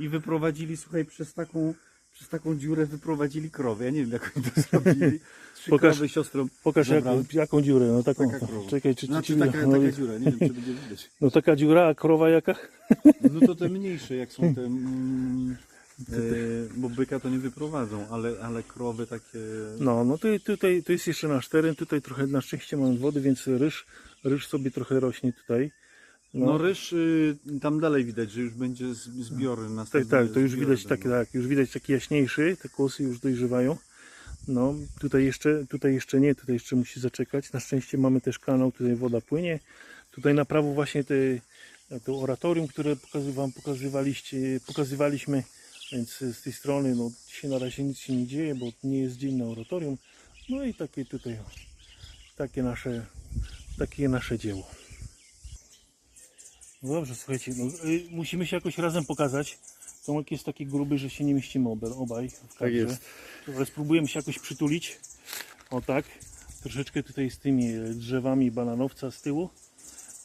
i wyprowadzili, słuchaj, przez taką, przez taką dziurę wyprowadzili krowę. Ja nie wiem, jak oni to zrobili. Trzy Pokaż- krowy siostrą. Pokaż jak, jaką dziurę, no taką. Taka krowa. Czekaj, czy, czy Znaczy taka, no, taka i- dziura, nie wiem, czy będzie widać. no taka dziura, a krowa jaka? No to te mniejsze, jak są te... Mm, e, bo byka to nie wyprowadzą, ale, ale krowy takie... No, no to tutaj to jest jeszcze nasz teren, tutaj trochę na szczęście mamy wody, więc ryż, ryż sobie trochę rośnie tutaj. No, ryż y, tam dalej widać, że już będzie z- zbiory Tak, następne. tak, to już widać tak, tak, już widać taki jaśniejszy, te kłosy już dojrzewają. No, tutaj jeszcze, tutaj jeszcze nie, tutaj jeszcze musi zaczekać. Na szczęście mamy też kanał, tutaj woda płynie. Tutaj na prawo właśnie te, to oratorium, które pokazy, Wam pokazywaliście, pokazywaliśmy, więc z tej strony, no dzisiaj na razie nic się nie dzieje, bo nie jest dzień na oratorium. No i takie tutaj, o, takie nasze, takie nasze dzieło. No dobrze, słuchajcie, no, y, musimy się jakoś razem pokazać. Tomek jest taki gruby, że się nie mieścimy obaj, obaj w kadrze. jest. Ale spróbujemy się jakoś przytulić. O tak. Troszeczkę tutaj z tymi e, drzewami bananowca z tyłu.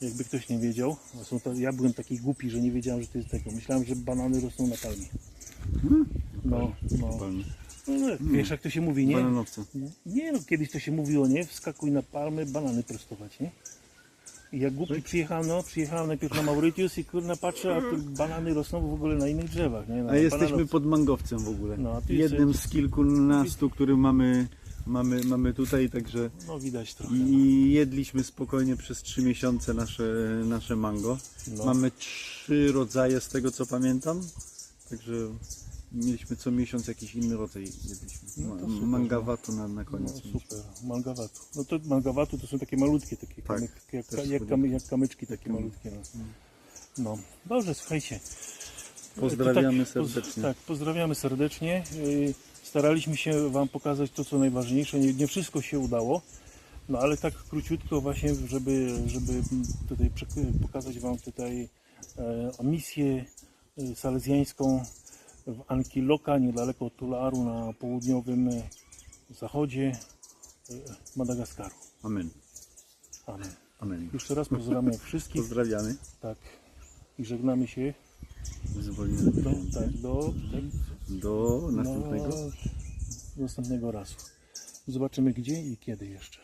Jakby ktoś nie wiedział. Są to, ja byłem taki głupi, że nie wiedziałem, że to jest tego. Myślałem, że banany rosną na palmie. No, no. Palmy. no, no wiesz jak to się mówi, nie? Bananowce. Nie no, kiedyś to się mówiło, nie? Wskakuj na palmy, banany prostować, nie? Jak głupi przyjechałem, no, przyjechałem najpierw na Mauritius i kurna patrzę, a tu banany rosną w ogóle na innych drzewach, nie? Na A jesteśmy pod mangowcem w ogóle. No, a tu Jednym jest- z kilkunastu, który mamy, mamy, mamy tutaj, także No widać trochę. i jedliśmy spokojnie przez trzy miesiące nasze, nasze mango. No. Mamy trzy rodzaje z tego co pamiętam, także mieliśmy co miesiąc jakiś inny rodzaj jedliśmy. No to super, Mangawatu na, na No, koniec. super, mangawatu. No to mangawatu to są takie malutkie, takie Tak, kamyk, jak, jak, kamy, jak kamyczki takie malutkie. No. no. Dobrze, słuchajcie. Pozdrawiamy To serdecznie. tak, pozdrawiamy serdecznie. Yy, Staraliśmy się Wam pokazać to, co najważniejsze. Nie, nie wszystko się udało, no ale tak króciutko właśnie, żeby, żeby tutaj pokazać Wam tutaj e, misję e, salezjańską w Ankiloka, niedaleko Tularu na południowym e, zachodzie e, Madagaskaru. Amen. Amen. Amen. Jeszcze raz pozdrawiam wszystkich. Pozdrawiamy. Tak. I żegnamy się Zwolniony do, tak, do, do następnego. No, następnego razu. Zobaczymy gdzie i kiedy jeszcze.